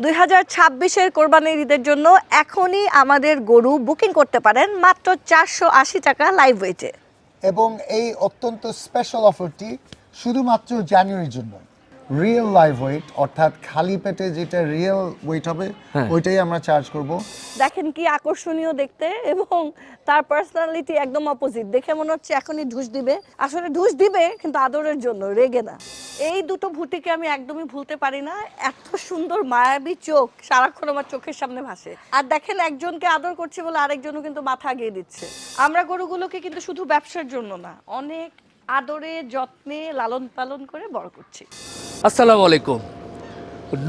দুই হাজার ছাব্বিশের কোরবানির ঈদের জন্য এখনই আমাদের গরু বুকিং করতে পারেন মাত্র চারশো আশি টাকা লাইভ ওয়েটে। এবং এই অত্যন্ত স্পেশাল অফারটি শুধুমাত্র জানুয়ারির জন্য রিয়েল লাইভ ওয়েট অর্থাৎ খালি পেটে যেটা রিয়েল ওয়েট হবে ওইটাই আমরা চার্জ করব। দেখেন কি আকর্ষণীয় দেখতে এবং তার পার্সোনালিটি একদম অপোজিট দেখে মনে হচ্ছে এখনই ঢুস দিবে। আসলে ঢুস দিবে কিন্তু আদরের জন্য রেগে না। এই দুটো ভুটিকে আমি একদমই ভুলতে পারি না। এত সুন্দর মায়াবী চোখ সারাক্ষণ আমার চোখের সামনে ভাসে। আর দেখেন একজনকে আদর করছে বলে আরেকজনও কিন্তু মাথা আগিয়ে দিচ্ছে। আমরা গরুগুলোকে কিন্তু শুধু ব্যবসার জন্য না অনেক আদরে যত্নে লালন পালন করে বড় করছি। আসসালামু আলাইকুম।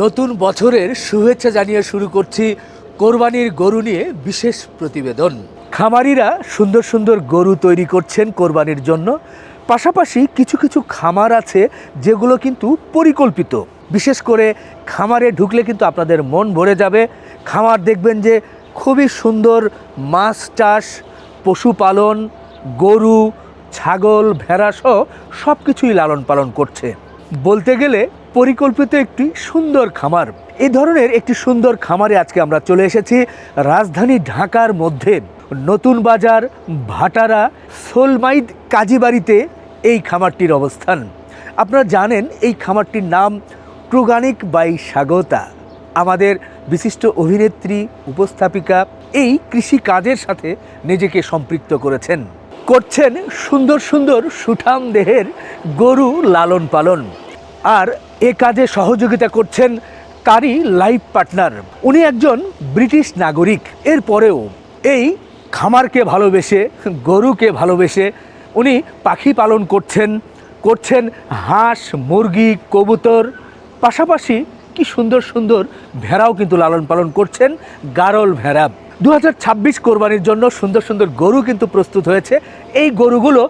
নতুন বছরের শুভেচ্ছা জানিয়ে শুরু করছি কোরবানির গরু নিয়ে বিশেষ প্রতিবেদন। খামারিরা সুন্দর সুন্দর গরু তৈরি করছেন কোরবানির জন্য। পাশাপাশি কিছু কিছু খামার আছে যেগুলো কিন্তু পরিকল্পিত। বিশেষ করে খামারে ঢুকলে কিন্তু আপনাদের মন ভরে যাবে। খামার দেখবেন যে খুবই সুন্দর মাছ চাষ পশুপালন গরু, ছাগল, ভেড়া সহ সব কিছুই লালন পালন করছে। বলতে গেলে পরিকল্পিত একটি সুন্দর খামার। এই ধরনের একটি সুন্দর খামারে আজকে আমরা চলে এসেছি রাজধানী ঢাকার মধ্যে। নতুন বাজার, ভাটারা, সোলমাইদ কাজীবাড়িতে এই খামারটির অবস্থান। আপনারা জানেন এই খামারটির নাম ট্রুগানিক বাই স্বাগতা। আমাদের বিশিষ্ট অভিনেত্রী, উপস্থাপিকা এই কৃষি কাজের সাথে নিজেকে সম্পৃক্ত করেছেন। করছেন সুন্দর সুন্দর সুঠাম দেহের গরু লালন পালন। আর এ কাজে সহযোগিতা করছেন তারই লাইফ পার্টনার। উনি একজন ব্রিটিশ নাগরিক। এরপরেও এই খামারকে ভালোবেসে, গরুকে ভালোবেসে উনি পাখি পালন করছেন করছেন হাঁস, মুরগি, কবুতর। পাশাপাশি কি সুন্দর সুন্দর ভেড়াও কিন্তু লালন পালন করছেন গারল ভেড়া। দু হাজার ছাব্বিশ কোরবানির জন্য সুন্দর সুন্দর গরু কিন্তু প্রস্তুত হয়েছে। এই গরুগুলো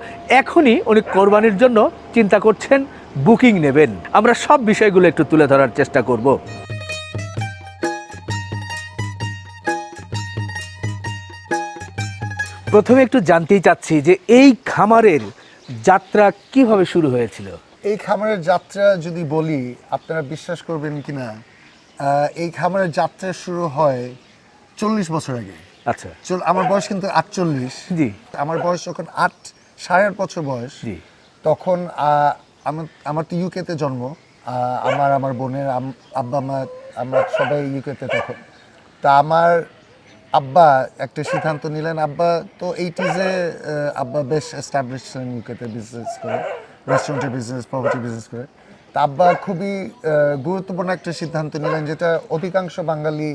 এখনই উনি কোরবানির জন্য চিন্তা করছেন। বুকিং নেবেন। আমরা সব বিষয়গুলো একটু তুলে ধরার চেষ্টা করব। প্রথমে একটু জানতেই চাচ্ছি যে এই খামারের যাত্রা কীভাবে শুরু হয়েছিল? এই খামারের যাত্রা যদি বলি আপনারা বিশ্বাস করবেন কিনা আহ, এই খামারের যাত্রা শুরু হয় চল্লিশ বছর আগে। আচ্ছা। চল- আমার বয়স কিন্তু আটচল্লিশ। জি। আমার বয়স যখন আট সাড়ে আট বছর বয়স জি। তখন আমার আমার তো ইউকেতে জন্ম। আমার আমার বোনের আব্বা, মা, আমরা সবাই ইউকেতে তখন। তা আমার আব্বা একটা সিদ্ধান্ত নিলেন। আব্বা তো এইটিজে আব্বা বেশ এস্টাবলিশ ছিলেন ইউকেতে বিজনেস করে রেস্টুরেন্টের বিজনেস প্রপার্টি বিজনেস করে। তা আব্বা খুবই গুরুত্বপূর্ণ একটা সিদ্ধান্ত নিলেন যেটা অধিকাংশ বাঙালি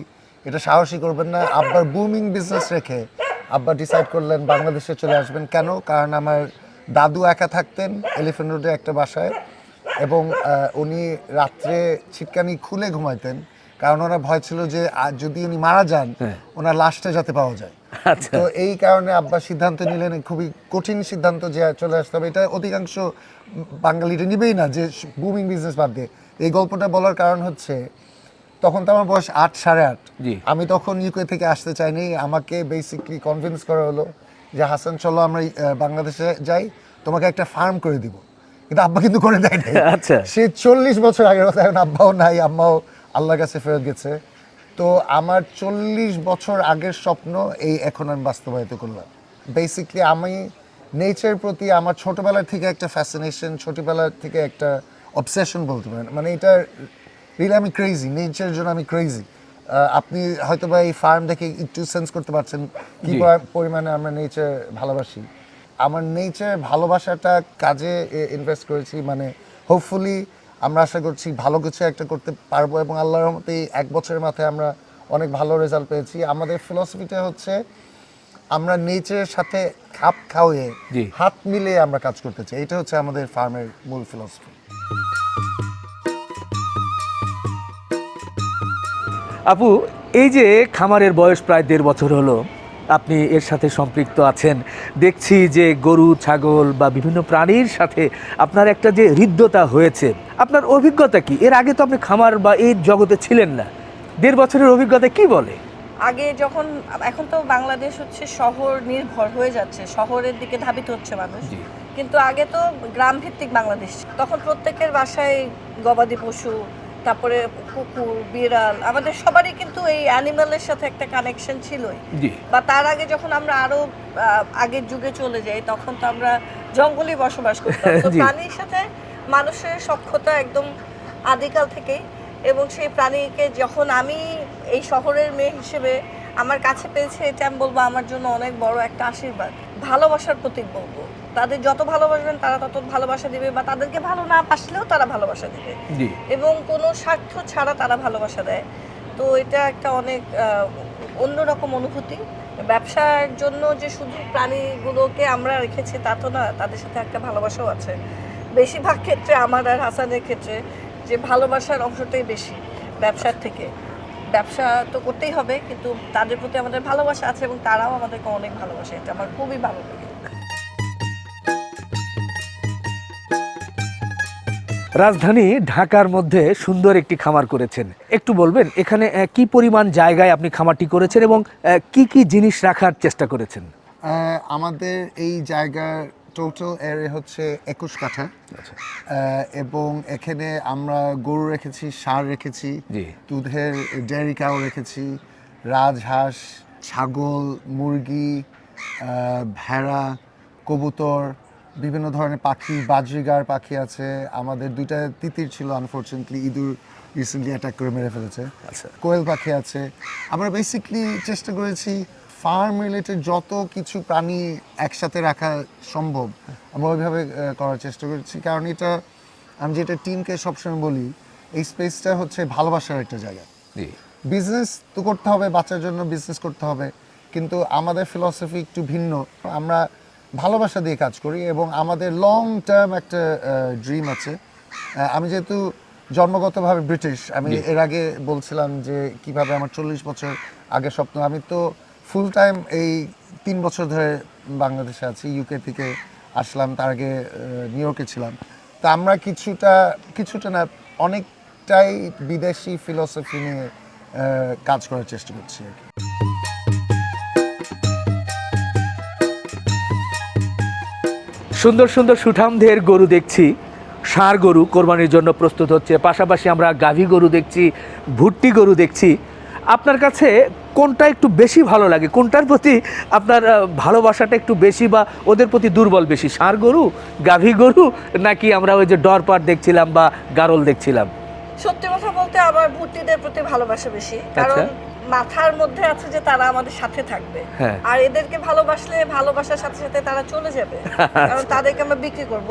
এটা সাহসী করবেন না। আব্বার বুমিং বিজনেস রেখে আব্বা ডিসাইড করলেন বাংলাদেশে চলে আসবেন। কেন? কারণ আমার দাদু একা থাকতেন এলিফেন্ট রোডে একটা বাসায় এবং উনি রাত্রে ছিটকানি খুলে ঘুমাইতেন কারণ ওনার ভয় ছিল যে যদি উনি মারা যান হ্যাঁ। ওনার লাশটা যাতে পাওয়া যায়। আচ্ছা। তো এই কারণে আব্বা সিদ্ধান্ত নিলেন খুবই কঠিন সিদ্ধান্ত যে চলে আসতে হবে। এটা অধিকাংশ বাঙালিরা নিবেই না যে বুমিং বিজনেস বাদ দিয়ে। এই গল্পটা বলার কারণ হচ্ছে তখন তো আমার বয়স আট সাড়ে আট। আমি তখন ইউকে থেকে আসতে চাইনি আমাকে বেসিকলি কনভিন্স করা হলো যে হাসান চলো আমরা বাংলাদেশে যাই তোমাকে একটা ফার্ম করে দিব। কিন্তু আব্বা কিন্তু করে দেয় নাই। আচ্ছা। সে চল্লিশ বছর আগের কথা এখন আব্বাও নাই আম্মাও আল্লাহর কাছে ফেরত গেছে। তো আমার চল্লিশ বছর আগের স্বপ্ন এই এখন আমি বাস্তবায়িত করলাম। বেসিকলি আমি নেচার প্রতি আমার ছোটবেলা থেকে একটা ফ্যাসিনেশন ছোটবেলা থেকে একটা অবসেশন বলতে পারেন। মানে এটা রিলি আমি ক্রেজি নেচারের জন্য আমি ক্রেজি আপনি হয়তো বা এই ফার্ম দেখে একটু সেন্স করতে পারছেন কি পরিমাণে আমরা নেচার ভালোবাসি। আমার নেচার ভালোবাসাটা কাজে ইনভেস্ট করেছি মানে হোপফুলি আমরা আশা করছি ভালো কিছু একটা করতে পারব এবং আল্লাহর রহমতে এক বছরের মাথায় আমরা অনেক ভালো রেজাল্ট পেয়েছি। আমাদের ফিলসফিটা হচ্ছে আমরা নেচারের সাথে খাপ খাওয়ে হাত মিলিয়ে আমরা কাজ করতে চাই। এটা হচ্ছে আমাদের ফার্মের মূল ফিলসফি আপু এই যে খামারের বয়স প্রায় দেড় বছর হলো আপনি এর সাথে সম্পৃক্ত আছেন। দেখছি যে গরু ছাগল বা বিভিন্ন প্রাণীর সাথে আপনার একটা যে হৃদ্যতা হয়েছে আপনার অভিজ্ঞতা কি? এর আগে তো আপনি খামার বা এই জগতে ছিলেন না। দেড় বছরের অভিজ্ঞতা কি বলে? আগে যখন এখন তো বাংলাদেশ হচ্ছে শহর নির্ভর হয়ে যাচ্ছে শহরের দিকে ধাবিত হচ্ছে মানুষ। কিন্তু আগে তো গ্রাম ভিত্তিক বাংলাদেশ। তখন প্রত্যেকের বাসায় গবাদি পশু তারপরে কুকুর বিড়াল আমাদের সবারই কিন্তু এই অ্যানিমালের সাথে একটা কানেকশন ছিলই। বা তার আগে যখন আমরা আরও আগের যুগে চলে যাই তখন তো আমরা জঙ্গলে বসবাস করতাম। তো প্রাণীর সাথে মানুষের সক্ষতা একদম আদিকাল থেকেই এবং সেই প্রাণীকে যখন আমি এই শহরের মেয়ে হিসেবে আমার কাছে পেয়েছে এটা আমি বলব আমার জন্য অনেক বড় একটা আশীর্বাদ। ভালোবাসার প্রতীক বলব। তাদের যত ভালোবাসবেন তারা তত ভালোবাসা দিবে বা তাদেরকে ভালো না বাসলেও তারা ভালোবাসা দিবে। এবং কোনো স্বার্থ ছাড়া তারা ভালোবাসা দেয়। তো এটা একটা অনেক অন্যরকম অনুভূতি। ব্যবসার জন্য যে শুধু প্রাণীগুলোকে আমরা রেখেছি তা তো না তাদের সাথে একটা ভালোবাসাও আছে। বেশিরভাগ ক্ষেত্রে আমার আর হাসানের ক্ষেত্রে যে ভালোবাসার অংশটাই বেশি ব্যবসার থেকে। ব্যবসা তো করতেই হবে কিন্তু তাদের প্রতি আমাদের ভালোবাসা আছে এবং তারাও আমাদেরকে অনেক ভালোবাসে। এটা আমার খুবই ভালো লাগে রাজধানী ঢাকার মধ্যে সুন্দর একটি খামার করেছেন। একটু বলবেন এখানে কি পরিমাণ জায়গায় আপনি খামারটি করেছেন এবং কি কি জিনিস রাখার চেষ্টা করেছেন? আমাদের এই জায়গার টোটাল এরিয়া হচ্ছে একুশ কাঠা। এবং এখানে আমরা গরু রেখেছি সার রেখেছি। দুধের ডেয়ারি কাউ রেখেছি রাজহাঁস ছাগল মুরগি ভেড়া কবুতর বিভিন্ন ধরনের পাখি বাজরিগার পাখি আছে। আমাদের দুইটা তিতির ছিল আনফর্চুনেটলি ইঁদুর রিসেন্টলি অ্যাটাক করে মেরে ফেলেছে। আচ্ছা। কোয়েল পাখি আছে। আমরা বেসিকলি চেষ্টা করেছি ফার্ম রিলেটেড যত কিছু প্রাণী একসাথে রাখা সম্ভব আমরা ওইভাবে করার চেষ্টা করেছি। কারণ এটা আমি যেটা টিমকে সবসময় বলি এই স্পেসটা হচ্ছে ভালোবাসার একটা জায়গা। বিজনেস তো করতে হবে বাচ্চার জন্য বিজনেস করতে হবে। কিন্তু আমাদের ফিলসফি একটু ভিন্ন। আমরা ভালোবাসা দিয়ে কাজ করি এবং আমাদের লং টার্ম একটা ড্রিম আছে। আমি যেহেতু জন্মগতভাবে ব্রিটিশ আমি এর আগে বলছিলাম যে কীভাবে আমার চল্লিশ বছর আগে স্বপ্ন আমি তো ফুল টাইম এই তিন বছর ধরে বাংলাদেশে আছি ইউকে থেকে আসলাম তার আগে নিউ ইয়র্কে ছিলাম। তা আমরা কিছুটা কিছুটা না অনেকটাই বিদেশি ফিলসফি নিয়ে কাজ করার চেষ্টা করছি আর কি। সুন্দর সুন্দর সুঠামদের গরু দেখছি। ষাঁড় গরু কোরবানির জন্য প্রস্তুত হচ্ছে। পাশাপাশি আমরা গাভী গরু দেখছি ভুট্টি গরু দেখছি। আপনার কাছে কোনটা একটু বেশি ভালো লাগে? কোনটার প্রতি আপনার ভালোবাসাটা একটু বেশি বা ওদের প্রতি দুর্বল বেশি? ষাঁড় গরু গাভী গরু নাকি আমরা ওই যে ডরপাট দেখছিলাম বা গারল দেখছিলাম? সত্যি কথা বলতে আমার ভুট্টিদের প্রতি ভালোবাসা বেশি। কারণ আচ্ছা। মাথার মধ্যে আছে যে তারা আমাদের সাথে থাকবে। হ্যাঁ। আর এদেরকে ভালোবাসলে ভালোবাসার সাথে সাথে তারা চলে যাবে। কারণ তাদেরকে আমরা বিক্রি করব।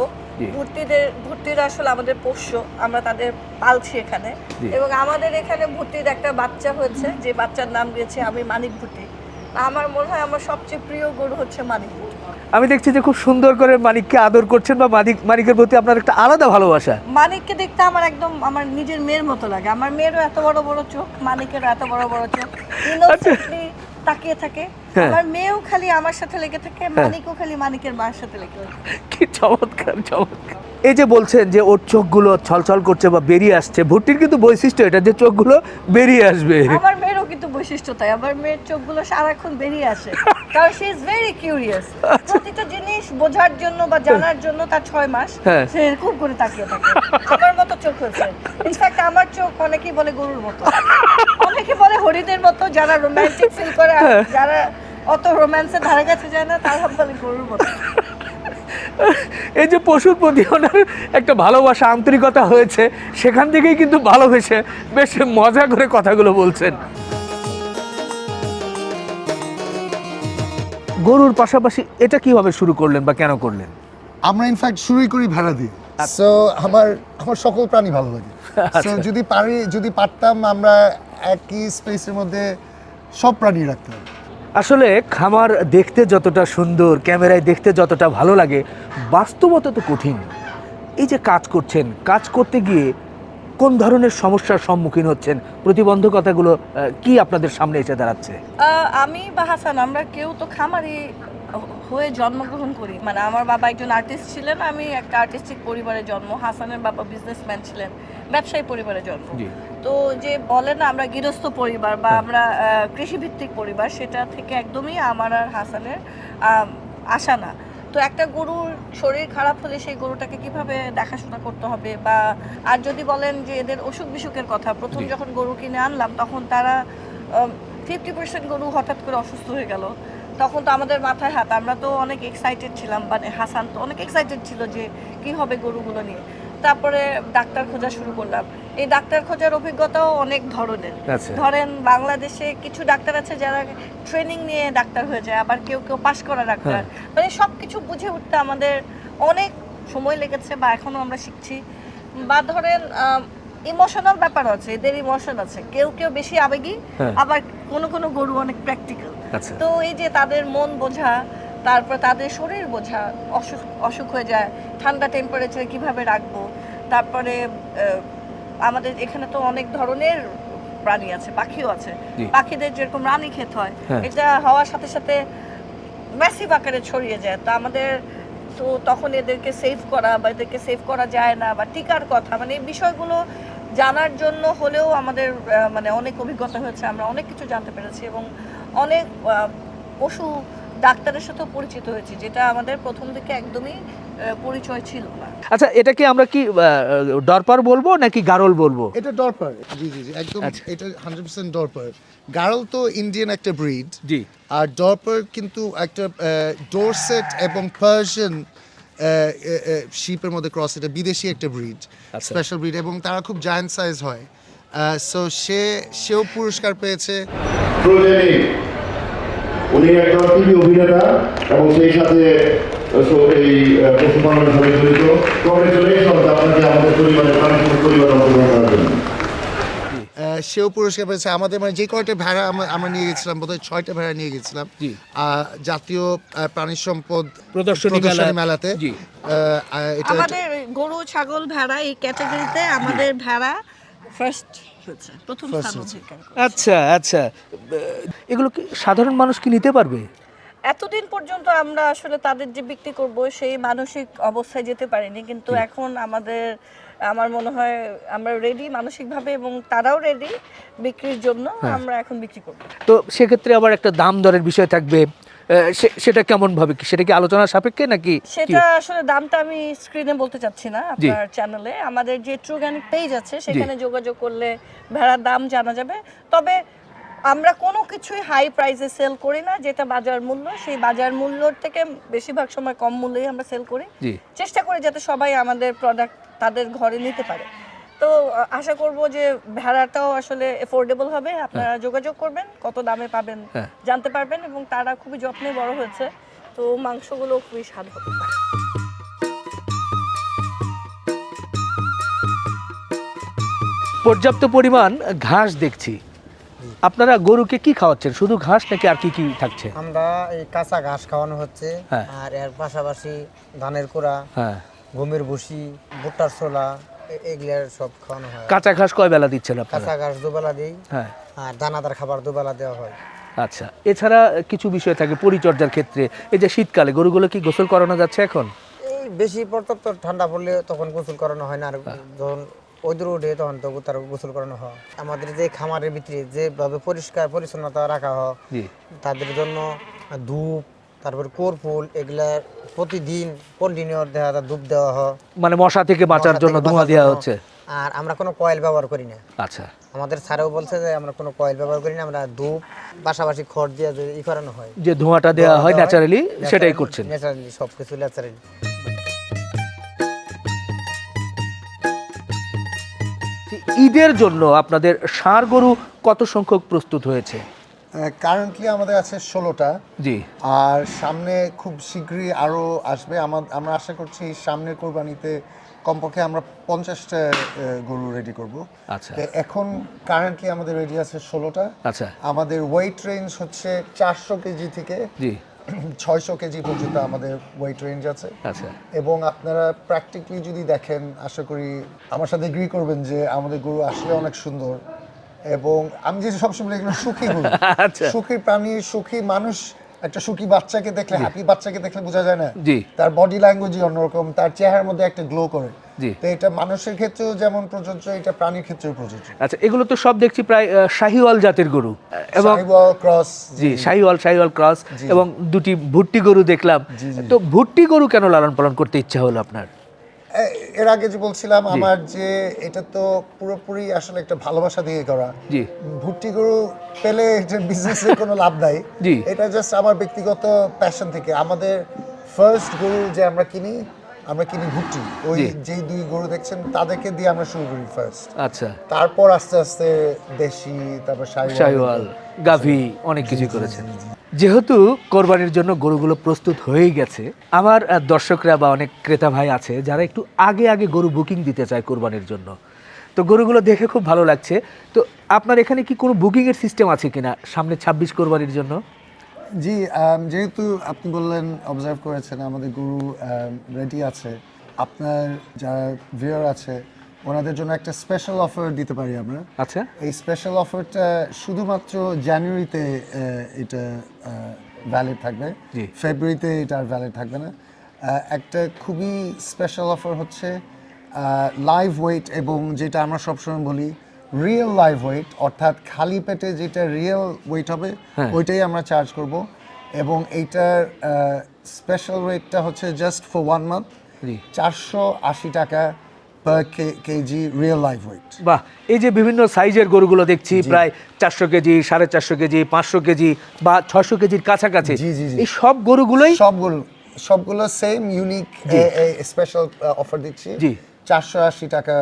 ভর্তিদের ভর্তিরা আসলে আমাদের পোষ্য আমরা তাদের পালছি এখানে। এবং আমাদের এখানে ভর্তির একটা বাচ্চা হয়েছে যে বাচ্চার নাম দিয়েছে আমি মানিক ভর্তি আমার মনে হয় আমার সবচেয়ে প্রিয় গরু হচ্ছে মানিক ভুটি আমি দেখছি যে খুব সুন্দর করে মানিককে আদর করছেন বা মানিক মানিকের প্রতি আপনার একটা আলাদা ভালোবাসা। মানিককে দেখতে আমার একদম আমার নিজের মেয়ের মতো লাগে। আমার মেয়েরও এত বড় বড় চোখ মানিকেরও এত বড় বড় চোখ। তাকিয়ে থাকে। হ্যাঁ। আমার মেয়েও খালি আমার সাথে লেগে থাকে মানিকও খালি মানিকের মায়ের সাথে লেগে থাকে। কি চমৎকার চমৎকার। এই যে বলছেন যে ওর চোখগুলো ছলছল করছে বা বেরিয়ে আসছে ভুট্টির কিন্তু বৈশিষ্ট্য এটা যে চোখগুলো বেরিয়ে আসবে। আমার কিন্তু বৈশিষ্ট্য তাই। আমার মেয়ের চোখগুলো সারাক্ষণ বেরিয়ে আসে। কারণ শি ইজ ভেরি কিউরিয়াস প্রতিটা জিনিস বোঝার জন্য বা জানার জন্য তার ছয় মাস হ্যাঁ। সে খুব করে তাকিয়ে থাকে। আমার মতো চোখ হয়েছে। ইনফ্যাক্ট আমার চোখ অনেকেই বলে গরুর মতো। অনেকে বলে হরিণের মতো যারা রোমান্টিক ফিল করে যারা অত রোম্যান্সের ধারে কাছে যায় না তারা বলে গরুর মতো। এই যে পশুর প্রতি ওনার একটা ভালোবাসা আন্তরিকতা হয়েছে সেখান থেকেই কিন্তু ভালোবেসে বেশ মজা করে কথাগুলো বলছেন। গরুর পাশাপাশি এটা কীভাবে শুরু করলেন বা কেন করলেন? আমরা ইনফ্যাক্ট শুরুই করি ভেড়া দিয়ে। সো আমার আমার সকল প্রাণী ভালো লাগে। সো যদি পারি যদি পারতাম আমরা একই স্পেসের মধ্যে সব প্রাণী রাখতাম। আসলে খামার দেখতে যতটা সুন্দর ক্যামেরায় দেখতে যতটা ভালো লাগে বাস্তবতা তো কঠিন। এই যে কাজ করছেন কাজ করতে গিয়ে কোন ধরনের সমস্যার সম্মুখীন হচ্ছেন? প্রতিবন্ধকতাগুলো কি আপনাদের সামনে এসে দাঁড়াচ্ছে? আমি বা হাসান আমরা কেউ তো খামারি হয়ে জন্মগ্রহণ করি। মানে আমার বাবা একজন আর্টিস্ট ছিলেন আমি একটা আর্টিস্টিক পরিবারে জন্ম হাসানের বাবা বিজনেসম্যান ছিলেন ব্যবসায়ী পরিবারে জন্ম। তো যে বলে না আমরা গৃহস্থ পরিবার বা আমরা কৃষিভিত্তিক পরিবার সেটা থেকে একদমই আমার আর হাসানের আসা না। তো একটা গরুর শরীর খারাপ হলে সেই গরুটাকে কীভাবে দেখাশোনা করতে হবে? বা আর যদি বলেন যে এদের অসুখ বিসুখের কথা প্রথম যখন গরু কিনে আনলাম তখন তারা ফিফটি পার্সেন্ট গরু হঠাৎ করে অসুস্থ হয়ে গেল। তখন তো আমাদের মাথায় হাত। আমরা তো অনেক এক্সাইটেড ছিলাম। মানে হাসান তো অনেক এক্সাইটেড ছিল যে কি হবে গরুগুলো নিয়ে। তারপরে ডাক্তার খোঁজা শুরু করলাম। এই ডাক্তার খোঁজার অভিজ্ঞতাও অনেক ধরনের। আচ্ছা। ধরেন বাংলাদেশে কিছু ডাক্তার আছে যারা ট্রেনিং নিয়ে ডাক্তার হয়ে যায় আবার কেউ কেউ পাশ করা ডাক্তার। মানে সব কিছু বুঝে উঠতে আমাদের অনেক সময় লেগেছে বা এখনও আমরা শিখছি। বা ধরেন ইমোশনাল ব্যাপার আছে এদের ইমোশন আছে। কেউ কেউ বেশি আবেগী হ্যাঁ। আবার কোনো কোনো গরু অনেক প্র্যাকটিক্যাল আচ্ছা। তো এই যে তাদের মন বোঝা তারপর তাদের শরীর বোঝা অসুখ অসুখ হয়ে যায় ঠান্ডা টেম্পারেচার কীভাবে রাখব? তারপরে আমাদের এখানে তো অনেক ধরনের প্রাণী আছে পাখিও আছে। পাখিদের যেরকম রানী ক্ষেত হয় হ্যাঁ। এটা হওয়ার সাথে সাথে ম্যাসিভ আকারে ছড়িয়ে যায়। তো আমাদের তো তখন এদেরকে সেভ করা বা এদেরকে সেভ করা যায় না বা টিকার কথা মানে এই বিষয়গুলো জানার জন্য হলেও আমাদের মানে অনেক অভিজ্ঞতা হয়েছে আমরা অনেক কিছু জানতে পেরেছি এবং অনেক পশু ডাক্তারের সাথেও পরিচিত হয়েছি যেটা আমাদের প্রথম দিকে একদমই পরিচয় ছিল না। আচ্ছা এটাকে আমরা কি ডরপার বলব নাকি গারল বলব? এটা ডরপার জি জি জি একদম আচ্ছা। এটা হান্ড্রেড পার্সেন্ট ডরপার গারল তো ইন্ডিয়ান একটা ব্রিড জি। আর ডরপার কিন্তু একটা ডোরসেট এবং পার্সিয়ান শিপের মধ্যে ক্রস এটা বিদেশি একটা ব্রিড। স্পেশাল ব্রিড এবং তারা খুব জায়ান্ট সাইজ হয়। সো সে সেও পুরস্কার পেয়েছে। উনি একজন টিভি অভিনেতা এবং সেই সাথে এই পশুপালনের সাথে জড়িত। কংগ্রেচুলেশন আপনাকে আমাদের পরিবারের পরিবার অংশগ্রহণ করার জন্য। সেও পুরস্কার পেয়েছে। আমাদের মানে যে কয়টা ভেড়া আমরা- নিয়ে গেছিলাম বোধহয় ছয়টা ভেড়া নিয়ে গেছিলাম। জি। জাতীয় প্রাণী সম্পদ প্রদর্শনী প্রদর্শনী মেলা- মেলাতে। জি। আহ, আহ, এটা আমাদের গরু ছাগল ভেড়া এই ক্যাটাগরিতে আমাদের ভেড়া ফার্স্ট প্রথম স্থান অধিকার করে। আচ্ছা আচ্ছা। এগুলো কি সাধারণ মানুষ কি নিতে পারবে? এতদিন পর্যন্ত আমরা আসলে তাদের যে বিক্রি করব সেই মানসিক অবস্থায় যেতে পারিনি কিন্তু এখন আমাদের আমার মনে হয় আমরা রেডি মানসিকভাবে এবং তারাও রেডি বিক্রির জন্য আমরা এখন বিক্রি করব। তো সেক্ষেত্রে আবার একটা দাম দরের বিষয় থাকবে। সেটা কেমন ভাবে কি? সেটা কি আলোচনার সাপেক্ষে নাকি সেটা আসলে দামটা আমি স্ক্রিনে বলতে চাচ্ছি না আপনার চ্যানেলে আমাদের যে ট্রুগানিক পেজ আছে সেখানে যোগাযোগ করলে ভেড়ার দাম জানা যাবে। তবে আমরা কোনো কিছুই হাই প্রাইসে সেল করি না যেটা বাজার মূল্য। সেই বাজার মূল্যর থেকে বেশিরভাগ সময় কম মূল্যেই আমরা সেল করি। চেষ্টা করি যাতে সবাই আমাদের প্রোডাক্ট তাদের ঘরে নিতে পারে। তো আশা করব যে ভেড়াটাও আসলে এফোর্ডেবল হবে। আপনারা যোগাযোগ করবেন কত দামে পাবেন হ্যাঁ। জানতে পারবেন এবং তারা খুবই যত্নে বড় হয়েছে। তো মাংসগুলো খুবই স্বাদ হবে পর্যাপ্ত পরিমাণ ঘাস দেখছি। আপনারা গরুকে কি খাওয়াচ্ছেন? শুধু ঘাস নাকি আর কি কি থাকছে? আমরা এই কাঁচা ঘাস খাওয়ানো হচ্ছে। হ্যাঁ। আর এর পাশাপাশি ধানের কোড়া হ্যাঁ। গমের ভুসি ভুট্টার ছোলা এগুলার সব খাওয়ানো হয়। কাঁচা ঘাস কয় বেলা দিচ্ছেন আপনারা? কাঁচা ঘাস দুবেলা দিই। হ্যাঁ। আর দানাদার খাবার দুবেলা দেওয়া হয়। আচ্ছা এছাড়া কিছু বিষয় থাকে পরিচর্যার ক্ষেত্রে। এই যে শীতকালে গরুগুলো কি গোসল করানো যাচ্ছে এখন? এই বেশি পর্যাপ্ত ঠান্ডা পড়লে তখন গোসল করানো হয় না। আর যখন ওইদুর উঠে তখন তো তার গোসল করানো হয়। আমাদের যে খামারের ভিতরে যেভাবে পরিষ্কার পরিচ্ছন্নতা রাখা হয় তাদের জন্য ধূপ তারপর কর্পুল এগুলা প্রতিদিন কন্টিনিউ দেখা যায় ধূপ দেওয়া হয়। মানে মশা থেকে বাঁচার জন্য ধোঁয়া দেওয়া হচ্ছে? আর আমরা কোনো কয়েল ব্যবহার করি না। আচ্ছা। আমাদের স্যারেও বলছে যে আমরা কোনো কয়েল ব্যবহার করি না আমরা ধূপ পাশাপাশি খড় দিয়ে যে ই করানো হয়। যে ধোঁয়াটা দেওয়া হয় ন্যাচারালি সেটাই করছেন। ন্যাচারালি সব কিছু ন্যাচারালি ঈদের জন্য আপনাদের ষাঁড় গরু কত সংখ্যক প্রস্তুত হয়েছে? কারেন্টলি আমাদের আছে ষোলোটা। জি। আর সামনে খুব শীঘ্রই আরও আসবে। আমরা আশা করছি সামনের কোরবানিতে কমপক্ষে আমরা পঞ্চাশটা গরু রেডি করব। আচ্ছা। এখন কারেন্টলি আমাদের রেডি আছে ষোলোটা। আচ্ছা। আমাদের ওয়েট রেঞ্জ হচ্ছে চারশো কেজি থেকে জি। ছয়শো কেজি পর্যন্ত আমাদের ওয়েট রেঞ্জ আছে। আচ্ছা। এবং আপনারা প্র্যাকটিক্যালি যদি দেখেন আশা করি আমার সাথে এগ্রি করবেন যে আমাদের গরু আসলে অনেক সুন্দর। এবং আমি যে সবসময় এগুলো সুখী গরু। আচ্ছা। সুখী প্রাণী সুখী মানুষ একটা সুখী বাচ্চাকে দেখলে হ্যাপি বাচ্চাকে দেখলে বোঝা যায় না। তার বডি ল্যাঙ্গুয়েজই অন্যরকম তার চেহারার মধ্যে একটা গ্লো করে। তো এটা মানুষের ক্ষেত্রেও যেমন প্রযোজ্য এটা প্রাণীর ক্ষেত্রেও প্রযোজ্য। আচ্ছা এগুলো তো সব দেখছি প্রায় শাহিওয়াল জাতের গরু। এবং ক্রস জি শাহিওয়াল শাহিওয়াল ক্রস এবং দুটি ভুট্টি গরু দেখলাম। তো ভুট্টি গরু কেন লালন পালন করতে ইচ্ছা হলো আপনার? এর আগে যে বলছিলাম আমার যে এটা তো পুরোপুরি আসলে একটা ভালোবাসা দিয়ে করা জি। ভুট্টি গরু পেলে এটা বিজনেসের কোনো লাভ নাই। এটা জাস্ট আমার ব্যক্তিগত প্যাশন থেকে আমাদের ফার্স্ট গরু যে আমরা কিনি আমরা কিনি ভুট্টি। ওই। যেই দুই গরু দেখছেন তাদেরকে দিয়ে আমরা শুরু করি ফার্স্ট আচ্ছা। তারপর আস্তে আস্তে দেশি তারপর শাহিওয়াল গাভি অনেক কিছু করেছেন। যেহেতু কোরবানির জন্য গরুগুলো প্রস্তুত হয়েই গেছে আমার দর্শকরা বা অনেক ক্রেতা ভাই আছে যারা একটু আগে আগে গরু বুকিং দিতে চায় কোরবানির জন্য। তো গরুগুলো দেখে খুব ভালো লাগছে। তো আপনার এখানে কি কোনো বুকিংয়ের সিস্টেম আছে কিনা সামনে ছাব্বিশ কোরবানির জন্য? জি যেহেতু আপনি বললেন অবজার্ভ করেছেন আমাদের গুরু রেডি আছে আপনার যারা ভিউয়ার আছে ওনাদের জন্য একটা স্পেশাল অফার দিতে পারি আমরা। আচ্ছা। এই স্পেশাল অফারটা শুধুমাত্র জানুয়ারিতে এটা ভ্যালিড থাকবে। ফেব্রুয়ারিতে এটা আর ভ্যালিড থাকবে না। একটা খুবই স্পেশাল অফার হচ্ছে লাইভ ওয়েট এবং যেটা আমরা সবসময় বলি রিয়েল লাইভ ওয়েট অর্থাৎ খালি পেটে যেটা রিয়েল ওয়েট হবে হ্যাঁ। ওইটাই আমরা চার্জ করব এবং এইটার স্পেশাল রেটটা হচ্ছে জাস্ট ফর ওয়ান মান্থ। চারশো আশি টাকা per KG real live weight বাহ এই যে বিভিন্ন সাইজের গরুগুলো দেখছি প্রায় চারশো কেজি সাড়ে চারশো কেজি পাঁচশো কেজি বা ছশো কেজির কাছাকাছি। এই সব গরুগুলোই সবগুলো সবগুলো সেম ইউনিক স্পেশাল অফার দিচ্ছি জি। চারশো আশি টাকা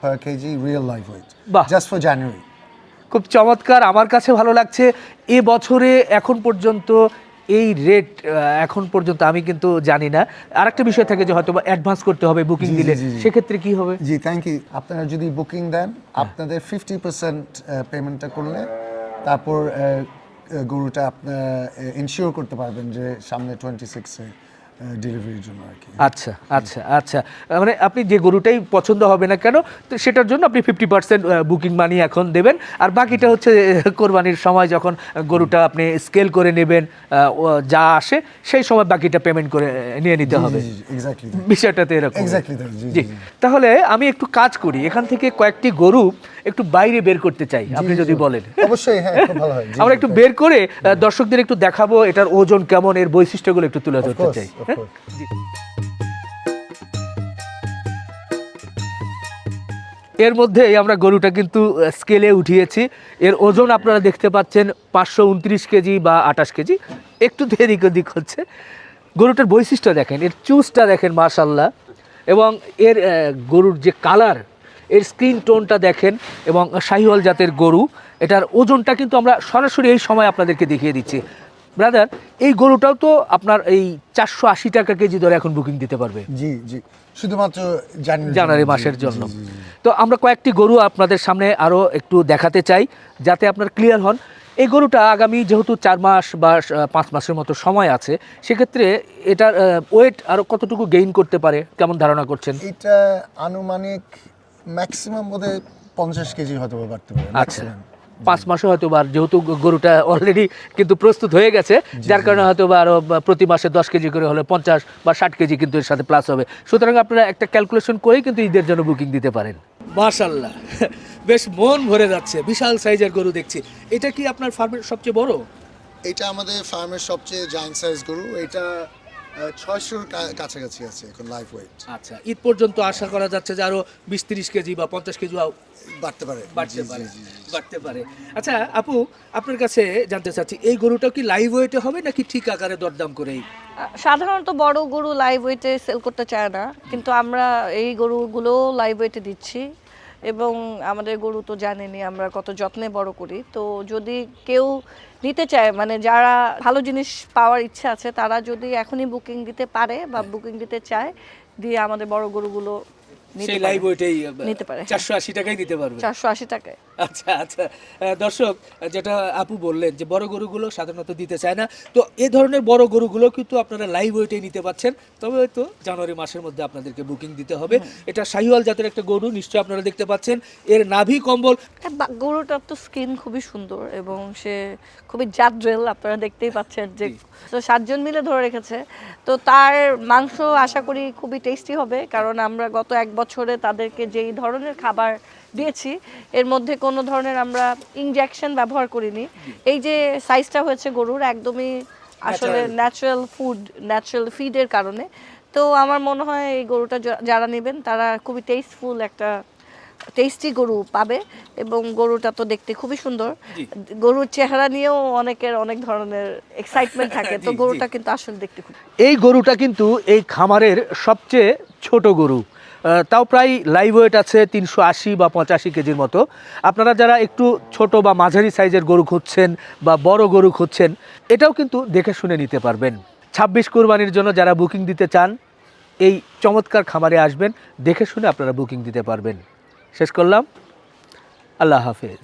per KG real life weight. Just for January খুব চমৎকার। আমার কাছে ভালো লাগছে এ বছরে এখন পর্যন্ত এই রেট এখন পর্যন্ত আমি কিন্তু জানি না। আরেকটা বিষয় থাকে যে হয়তো অ্যাডভান্স করতে হবে বুকিং দিলে। সেক্ষেত্রে কি হবে? জি থ্যাংক ইউ আপনারা যদি বুকিং দেন আপনাদের ফিফটি পার্সেন্ট পেমেন্টটা করলে তারপর গরুটা আপনার ইনশিওর করতে পারবেন যে সামনে টোয়েন্টি সিক্সে ডেলিভারির জন্য আর কি। আচ্ছা আচ্ছা আচ্ছা। মানে আপনি যে গরুটাই পছন্দ হবে না কেন তো সেটার জন্য আপনি ফিফটি পার্সেন্ট বুকিং মানি এখন দেবেন। আর বাকিটা হচ্ছে কোরবানির সময় যখন গরুটা আপনি স্কেল করে নেবেন যা আসে সেই সময় বাকিটা পেমেন্ট করে নিয়ে নিতে হবে। বিষয়টাতে এরকম। জি। তাহলে আমি একটু কাজ করি। এখান থেকে কয়েকটি গরু একটু বাইরে বের করতে চাই আপনি যদি বলেন। অবশ্যই হ্যাঁ ভালো হয়। আমরা একটু বের করে দর্শকদের একটু দেখাবো এটার ওজন কেমন এর বৈশিষ্ট্যগুলো একটু তুলে ধরতে চাই। এর মধ্যেই আমরা গরুটা কিন্তু স্কেলে উঠিয়েছি। এর ওজন আপনারা দেখতে পাচ্ছেন পাঁচশো উনত্রিশ কেজি বা আঠাশ কেজি। একটু দেরিক ওদিক হচ্ছে। গরুটার বৈশিষ্ট্য দেখেন, এর চুজটা দেখেন মার্শাল্লাহ এবং এর গরুর যে কালারের স্ক্রিন টোনটা দেখেন এবং শাহিওয়াল জাতের গরু। এটার ওজনটা কিন্তু আমরা সরাসরি এই সময় আপনাদেরকে দেখিয়ে দিচ্ছি। ব্রাদার এই গরুটাও তো আপনার এই চারশো আশি টাকা কেজি ধরে এখন বুকিং দিতে পারবে। জি জি। শুধুমাত্র জানুয়ারি মাসের জন্য। তো আমরা কয়েকটি গরু আপনাদের সামনে আরও একটু দেখাতে চাই যাতে আপনার ক্লিয়ার হন। এই গরুটা আগামী যেহেতু চার মাস বা পাঁচ মাসের মতো সময় আছে সেক্ষেত্রে এটার ওয়েট আরও কতটুকু গেইন করতে পারে? কেমন ধারণা করছেন? এটা আনুমানিক ম্যাক্সিমাম বোধহয় পঞ্চাশ কেজি হয়তো বাড়তে পারে। আচ্ছা। পাঁচ মাসে হয়তো বা যেহেতু গরুটা অলরেডি কিন্তু প্রস্তুত হয়ে গেছে যার কারণে হয়তো বা আরও প্রতি মাসে দশ কেজি করে হলে পঞ্চাশ বা ষাট কেজি কিন্তু এর সাথে প্লাস হবে। সুতরাং আপনারা একটা ক্যালকুলেশন করেই কিন্তু ঈদের জন্য বুকিং দিতে পারেন। মাশাল্লাহ বেশ মন ভরে যাচ্ছে বিশাল সাইজের গরু দেখছি। এটা কি আপনার ফার্মের সবচেয়ে বড়? এটা আমাদের ফার্মের সবচেয়ে জায়েন্ট সাইজ গরু। এটা ছয়শোর কাছাকাছি আছে এখন লাইভ ওয়েট আচ্ছা ঈদ পর্যন্ত আশা করা যাচ্ছে যে আরও বিশ তিরিশ কেজি বা পঞ্চাশ কেজি বাড়তে পারে। বাড়তে পারে। বাড়তে পারে। আচ্ছা আপু আপনার কাছে জানতে চাচ্ছি এই গরুটা কি লাইভ ওয়েটে হবে নাকি ঠিক আকারে দরদাম করেই? সাধারণত বড় গরু লাইভ ওয়েটে সেল করতে চায় না কিন্তু আমরা এই গরুগুলো লাইভ ওয়েটে দিচ্ছি। এবং আমাদের গরু তো জানেনই আমরা কত যত্নে বড় করি। তো যদি কেউ নিতে চায় মানে যারা ভালো জিনিস পাওয়ার ইচ্ছা আছে, তারা যদি এখনই বুকিং দিতে পারে বা বুকিং দিতে চায়, দিয়ে আমাদের বড় গরুগুলো সেই লাইভ ওয়েটেই নিতে পারে, হ্যাঁ। চারশো আশি টাকাই দিতে পারবে। চারশো আশি টাকায়। আচ্ছা আচ্ছা। দর্শক যেটা আপু বললেন যে বড় গরুগুলো সাধারণত দিতে চায় না তো এই ধরনের বড় গরুগুলো কিন্তু আপনারা লাইভ ওয়েটে নিতে পাচ্ছেন। তবে হয়তো জানুয়ারি মাসের মধ্যে আপনাদেরকে বুকিং দিতে হবে। এটা শাহিওয়াল জাতের একটা গরু নিশ্চয়ই আপনারা দেখতে পাচ্ছেন। এর নাভি কম্বল। গরুটার তো স্কিন খুবই সুন্দর এবং সে খুবই জাদ্রেল আপনারা দেখতেই পাচ্ছেন যে তো সাতজন মিলে ধরে রেখেছে। তো তার মাংস আশা করি খুবই টেস্টি হবে কারণ আমরা গত এক বছরে তাদেরকে যেই ধরনের খাবার দিয়েছি এর মধ্যে কোনো ধরনের আমরা ইনজেকশন ব্যবহার করিনি। এই যে সাইজটা হয়েছে গরুর একদমই আসলে. ন্যাচারাল ফুড ন্যাচারাল ফিডের কারণে। তো আমার মনে হয় এই গরুটা যারা নেবেন তারা খুবই টেস্টফুল একটা টেস্টি গরু পাবে এবং গরুটা তো দেখতে খুবই সুন্দর। গরুর চেহারা নিয়েও অনেকের অনেক ধরনের এক্সাইটমেন্ট থাকে। তো। গরুটা কিন্তু আসলে দেখতে খুব এই গরুটা কিন্তু এই খামারের সবচেয়ে ছোট গরু। তাও প্রায় লাইভ ওয়েট আছে তিনশো আশি বা পঁচাশি কেজির মতো। আপনারা যারা একটু ছোট বা মাঝারি সাইজের গরু খুঁজছেন বা বড় গরু খুঁজছেন, এটাও কিন্তু দেখে শুনে নিতে পারবেন। ছাব্বিশ কোরবানির জন্য যারা বুকিং দিতে চান, এই চমৎকার খামারে আসবেন, দেখে শুনে আপনারা বুকিং দিতে পারবেন। শেষ করলাম। আল্লাহ হাফেজ।